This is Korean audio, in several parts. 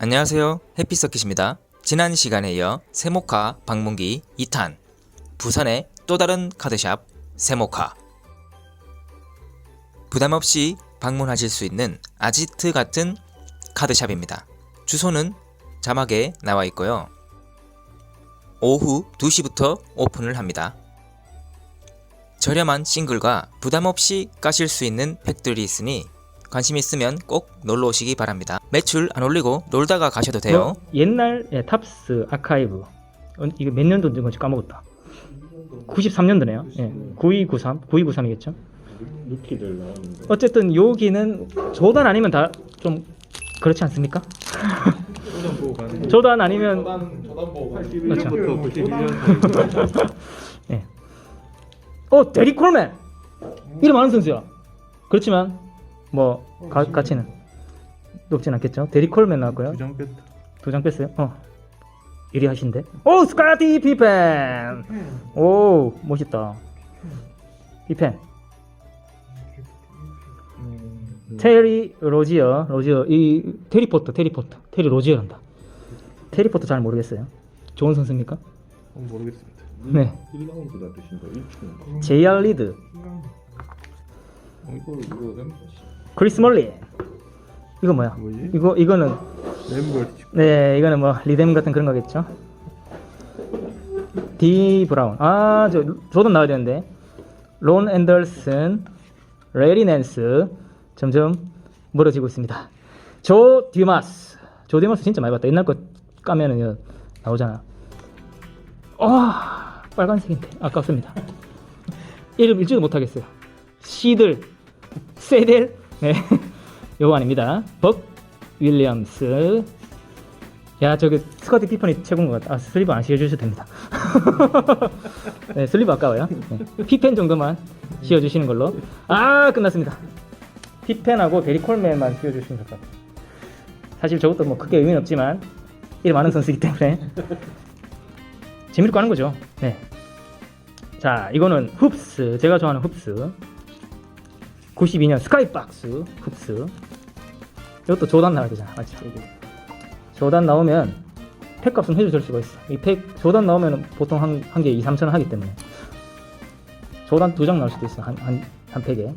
안녕하세요. 해피서킷입니다. 지난 시간에 이어 세모카 방문기 2탄 부산의 또 다른 카드샵 세모카 부담 없이 방문하실 수 있는 아지트 같은 카드샵입니다. 주소는 자막에 나와 있고요. 오후 2시부터 오픈을 합니다. 저렴한 싱글과 부담 없이 까실 수 있는 팩들이 있으니 관심 있으면 꼭 놀러 오시기 바랍니다. 매출 안 올리고 놀다가 가셔도 돼요. 뭐, 옛날 예, 탑스 아카이브 어, 이거 몇 년도인지 건지 까먹었다. 93년도네요. 예, 9293, 9293이겠죠. 루키들 나오는데 어쨌든 여기는 조단 아니면 다 좀 그렇지 않습니까? 조단 아니면 그렇죠. 91년부터 91년 예. 어 데리 콜맨 이름 아는 선수야. 그렇지만 뭐 가, 가치는 높진 않겠죠. 데리 콜맨 나왔고요. 두장 뺐다 두 장 뺐어요. 어. 예리하신데. 오 스카티 피펜. 오 멋있다. 피펜. 테리 로지어 로지어 이 테리 포터 테리 포터 테리 로지어란다. 테리 포터 잘 모르겠어요. 좋은 선수입니까? 어, 모르겠습니다 네. 1라운드다 드신 거 1층 제이알 리드, 어, 이거 이거 크리스 멀리. 이거 뭐야? 뭐지? 이거 이거는 멤버 네 이거는 뭐 리뎀 같은 그런 거겠죠. 디 브라운. 아 저 조던 나와야 되는데. 론 앤더슨, 레리 낸스 점점 멀어지고 있습니다. 조 듀마스. 조 듀마스 진짜 많이 봤다. 옛날 거 까면은 나오잖아. 와 빨간색인데 아깝습니다. 이름 읽지도 못하겠어요. 시들, 세델, 네, 요거 아닙니다. 벅 윌리엄스. 야 저기 스커트 피펀이 최고인 것 같아. 아 슬리브 안 씌워주셔도 됩니다. 네 슬리브 아까워요. 네. 피펜 정도만 씌워주시는 걸로. 아 끝났습니다. 피펜하고 데리 콜맨만 씌워주시면 될 것 같아요. 사실 저것도 뭐 크게 의미는 없지만 이름 많은 선수이기 때문에 재미로 까는 거죠. 네. 자, 이거는 흡스. 제가 좋아하는 흡스. 92년 스카이박스 흡스. 이것도 조단 나와야 되잖아. 맞죠? 조단 나오면 팩값은 해줄 수가 있어. 이 팩, 조단 나오면 보통 한, 한 개 2, 3천 원 하기 때문에. 조단 두 장 나올 수도 있어. 한, 한, 한 팩에.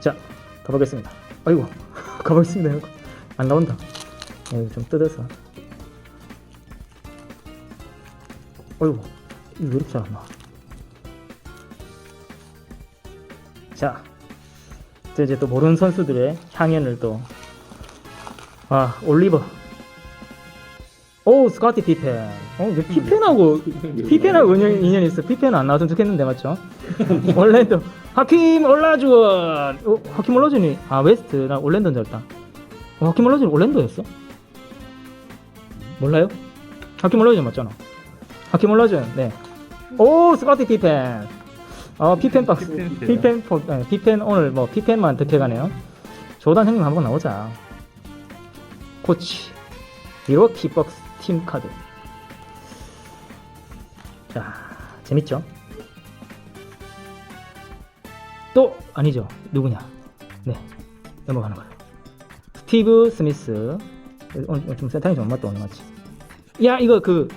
자, 가보겠습니다. 아이고, 가보겠습니다. 이거. 안 나온다. 네, 좀 뜯어서. 어이구 이거 왜 이렇게 잘안 나와 자 또 이제 또 모르는 선수들의 향연을 또. 아 올리버. 오 스카티 피펜. 어 이제 피펜하고 피펜하고 인연, 인연이 있어. 피펜은 안 나왔으면 좋겠는데 맞죠? 올랜도. 하킴 올라주원. 어, 하킴 올라주니 아 웨스트 나 올랜도인 줄 알았다. 어, 하킴 올라주니 올랜도였어? 몰라요? 하킴 올라주니 맞잖아. 하킴 올라준 네. 오 스카티 피펜. 어 피펜 박스. 피펜 피펜 포, 네, 피펜 오늘 뭐 피펜만 득해가네요. 조단 형님 한번 나오자. 코치. 미러키 박스 팀 카드. 자 재밌죠? 또 아니죠. 누구냐? 네 넘어가는 거예요. 스티브 스미스. 오늘 좀 세상이 좀안 맞다 오늘 맞지? 야 이거 그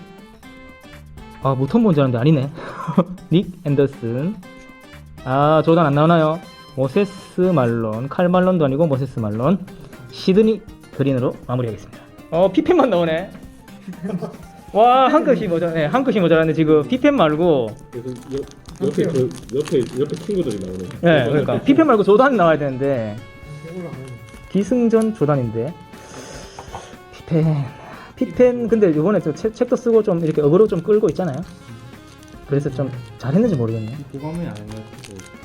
아, 무턴 본줄 알았는데 아니네. 닉 앤더슨. 아, 조단 안 나오나요? 모세스 말론, 칼 말론도 아니고 모세스 말론. 시드니 그린으로 마무리하겠습니다. 어, 피펜만 나오네. 와, 한 끗이 모자, 네, 한 끗이 모자랐는데 지금 피펜 말고, 그래서 옆, 옆에 저 옆에 옆에 친구들이 나오네 네, 그러니까 피펜 말고 조단 나와야 되는데 기승전 조단인데 피펜, 피펜 근데 이번에 저 책, 책도 쓰고 좀 이렇게 어그로 좀 끌고 있잖아요. 그래서 좀 잘했는지 모르겠네. 보감이 아니야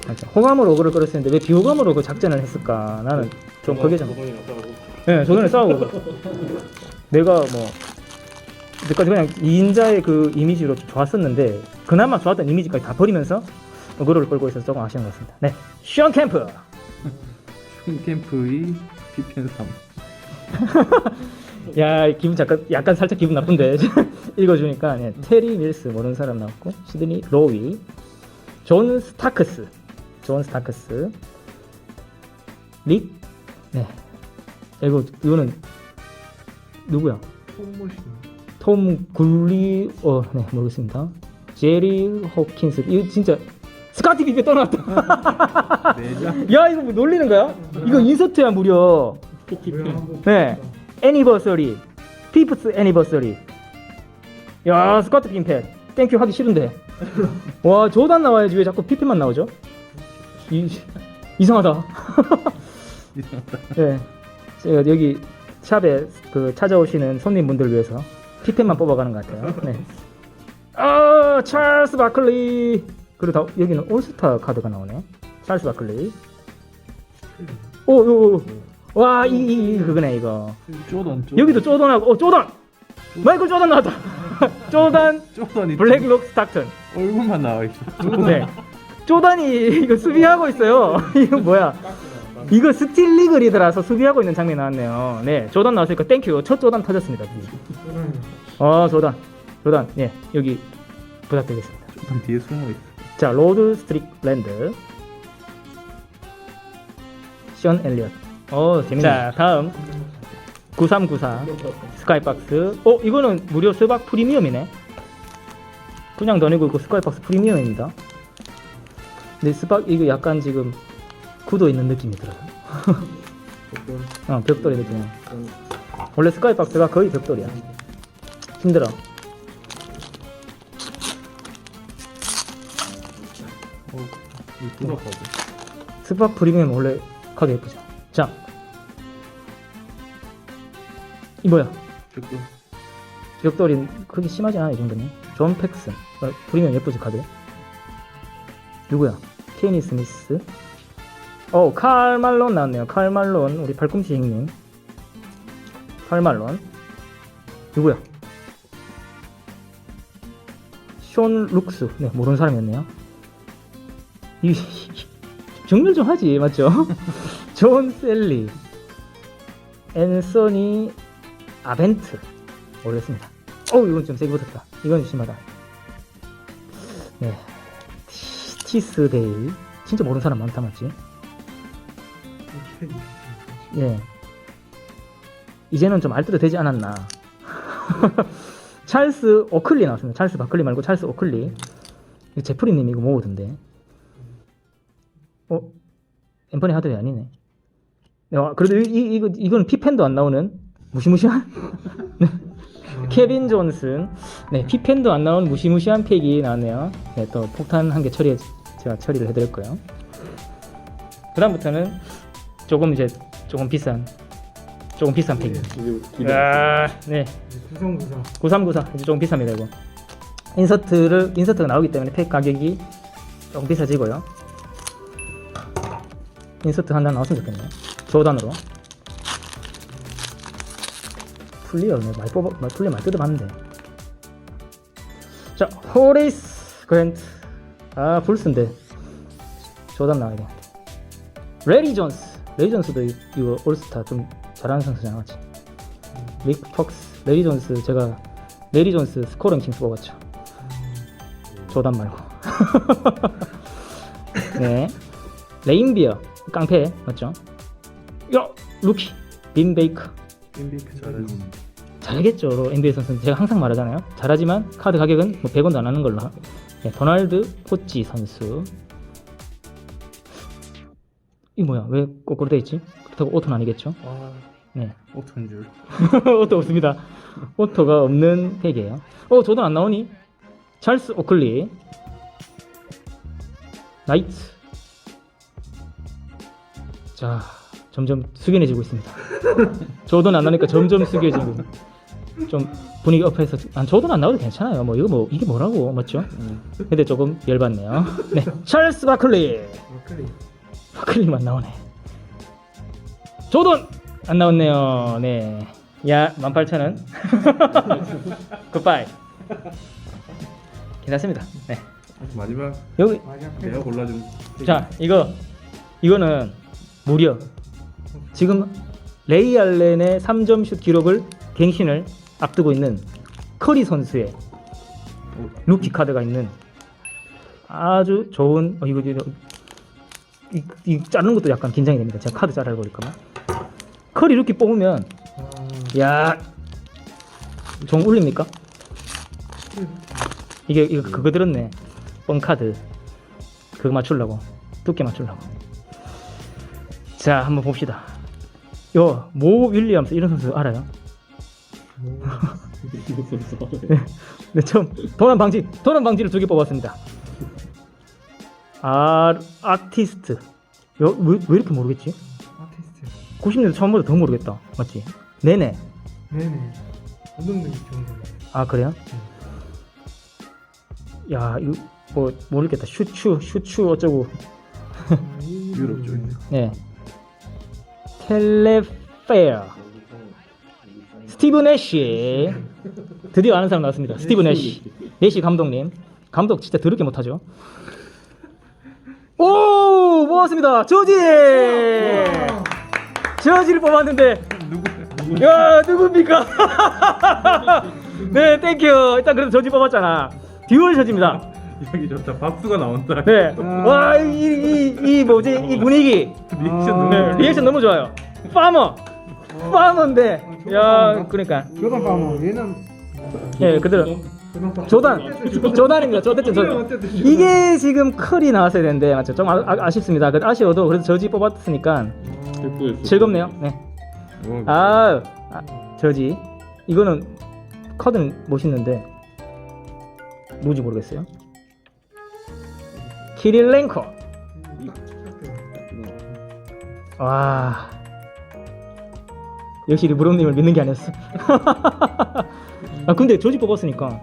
맞죠. 호감으로 어그를 끌었었는데 왜 비호감으로 그 작전을 했을까? 나는 좀 그게 좀. 네, 조선에 싸우고. 내가 뭐 여태까지 그냥 2인자의 그 이미지로 좀 좋았었는데 그나마 좋았던 이미지까지 다 버리면서 어그로를 끌고 있어서 조금 아쉬운 것 같습니다. 네, 시원 캠프. 캠프의 피펜 3 야 기분 잠깐 약간 살짝 기분 나쁜데 읽어주니까 네, 테리 밀스 모르는 사람 나왔고 시드니 로위 존 스타크스 존 스타크스 릭 네. 이거 이거는 누구야? 톰 굴리 어, 네, 모르겠습니다. 제리 호킨스. 이거 진짜 스카티 비비 떠났다. 야, 이거 뭐 놀리는 거야? 이거 인서트야 무려. 네. 애니버서리. 피프스 애니버서리. 야, 스카트 핀펜. 땡큐 하기 싫은데. 와, 조단 나와야지 왜 자꾸 피펜만 나오죠? 이, 이상하다. 네. 제가 여기 샵에 그 찾아오시는 손님분들 위해서 피펜만 뽑아가는 것 같아요. 네. 아, 찰스 바클리. 그리고 다, 여기는 올스타 카드가 나오네. 찰스 바클리. 오, 오, 오. 와, 이, 이, 이 그거네 이거. 쪼던 쪼. 여기도 쪼던하고, 어, 쪼던. 마이클 쪼던 나왔다. 쪼단 쪼던이 블랙 록 스타튼. 얼굴만 나와 있어. 네. 쪼단이 이거 수비하고 있어요. 이거 뭐야? 이거 스틸 리글이더라서 수비하고 있는 장면이 나왔네요. 네, 조단 나왔으니까 땡큐. 첫 조단 터졌습니다. 어, 조단. 조단. 예, 여기 부탁드리겠습니다. 쪼던 뒤에 숨어 있어. 자, 로드 스트릭 랜드. 션 엘리엇. 어, 재밌네. 자, 다음. 9394 스카이박스. 어, 이거는 무료 스박 프리미엄이네. 그냥 더 내고 있고 스카이박스 프리미엄입니다. 근데 스박 이거 약간 지금 굳어 있는 느낌이 들어요. 어, 벽돌이 느낌. 원래 스카이박스가 거의 벽돌이야. 힘들어. 어, 이. 스박 프리미엄 원래 가게 예쁘죠. 자, 이 뭐야? 쪼던. 벽돌이 크기 심하지 않아 이 정도면. 존 팩슨 어, 프리미엄 예쁘지 카드. 누구야? 케니 스미스. 어, 칼 말론 나왔네요. 칼 말론 우리 팔꿈치 형님. 칼 말론. 누구야? 숀 룩스. 네, 모르는 사람이었네요. 이 정렬 좀 하지 맞죠? 존 셀리, 앤서니 아벤트 모르겠습니다. 어 이건 좀 세게 붙었다. 이건 심하다. 네, 데일 진짜 모르는 사람 많다 맞지? 예. 이제는 좀 알뜰해 되지 않았나. 찰스 오클리 나왔습니다. 찰스 바클리 말고 찰스. 이거 제프리님 이거 모으던데. 어? 엠퍼니 하드웨어 아니네. 야, 그래도 이, 이, 이 거, 이건 피펜도 안 나오는 무시무시한? 네. 케빈 존슨. 네, 피펜도 안 나온 무시무시한 팩이 나왔네요. 네, 또 폭탄 한 개 처리, 제가 처리를 해드렸고요. 그다음부터는 조금 이제 조금 비싼, 조금 비싼. 이제 기대. 아, 네. 9394 이제 조금 비쌉니다 이거. 인서트를 인서트가 나오기 때문에 팩 가격이 조금 비싸지고요. 인서트 하나 나왔으면 좋겠네요. 조단으로. 플리어 네, 많이 뽑아 많이 플리어 많이 뜯어봤는데. 자 호레이스 그랜트 아 불스인데 조단 나와야 돼 레리 존스 레리 존스도 이- 이거 올스타 좀 잘하는 선수잖아 맞지 릭 퍽스, 레리 존스 제가 레리 존스 스코어 랭킹 뽑았죠. 조단 말고. 네. 레인비어 깡패 맞죠? 야 루키 빈 베이커 인비크 잘하지. 잘하겠죠. NBA 선수는 제가 항상 말하잖아요. 잘하지만 카드 가격은 뭐 100원도 안 하는 걸로. 네, 도널드 포치 선수. 이 뭐야? 왜 거꾸로 돼 있지? 그렇다고 오토는 아니겠죠? 아, 네. 오픈 줄. 오토 없습니다. 오토가 없는 팩이에요. 어, 저도 안 나오니? 찰스 오클리, 나이트. 자, 점점 숙연해지고 있습니다. 저도 안 나오니까 점점 숙여지고 좀 분위기 업해서 안 저도 안 나와도 괜찮아요. 뭐 이거 뭐 이게 뭐라고 맞죠? 근데 조금 열받네요. 네, 찰스 바클리. 바클리만 나오네. 조던 안 나왔네요. 네. 야, 18,000원. 굿바이. 괜찮습니다. 네. 마지막 여기 내가 골라준. 자, 이거 이거는 무려 지금 레이 알렌의 3점 슛 기록을 갱신을 앞두고 있는 커리 선수의 루키 카드가 있는 아주 좋은 어, 이거 이거 이, 이 자르는 것도 약간 긴장이 됩니다. 제가 카드 자르고 버릴까봐. 커리 루키 뽑으면 야 종 울립니까? 이게 이거 그거 들었네. 뻥 카드. 그거 맞추려고. 두께 맞추려고. 자, 한번 봅시다. 요, 모 윌리엄스 이런 선수 알아요? 네, 처음 도난 방지, 도난 방지를 두 개 뽑았습니다. 아, 아티스트. 요, 왜, 왜 이렇게 모르겠지? 아티스트 90년대 처음보다 더 모르겠다. 맞지? 네네. 네네 운동 능력 좋은 거예요 아 그래요? 야 이거 뭐 모르겠다 슈추 슈추 어쩌고 유럽 쪽이네요 네 텔레페어 스티브 내시 드디어 아는 사람 나왔습니다. 스티브 내시 내시 감독님. 감독 진짜 더럽게 못하죠? 오! 뽑았습니다. 저지! 저지를 뽑았는데. 야? 누굽니까? 네 땡큐. 일단 그래도 저지 뽑았잖아. 듀얼 저지입니다. 여기 좋다. 박수가 나온다. 네. 와, 이, 이, 이 뭐지? 이 분위기. 리액션 너무 네, 리액션 너무 좋아요. 파머. 파머인데. 야, 그러니까. 조던 파머 얘는 예, 그대로. 조단. 조단입니다. 저 어쨌든 저. 이게 지금 컬이 나왔어야 되는데 맞죠? 좀 아, 아, 아쉽습니다. 그 아쉬워도 그래도 저지 뽑았으니까 즐겁네요. 네. 아, 아 저지. 이거는 컷은 멋있는데 누구지 모르겠어요. 키릴렌코. 와. 역시 르브론님을 믿는 게 아니었어. 아 근데 저지 뽑았으니까.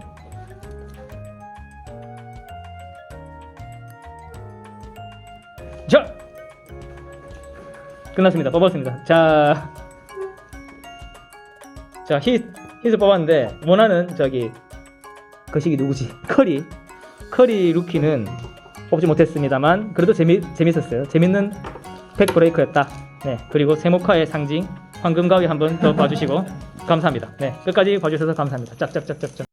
자, 끝났습니다. 뽑았습니다. 자, 자 히, 히트 뽑았는데 원하는 저기 거시기 누구지? 커리. 커리 루키는 뽑지 못했습니다만 그래도 재미 재밌었어요. 재밌는 팩 브레이크였다. 네 그리고 세모카의 상징 황금 가위 한번 더 봐주시고 감사합니다. 네 끝까지 봐주셔서 감사합니다. 짝짝짝짝짝.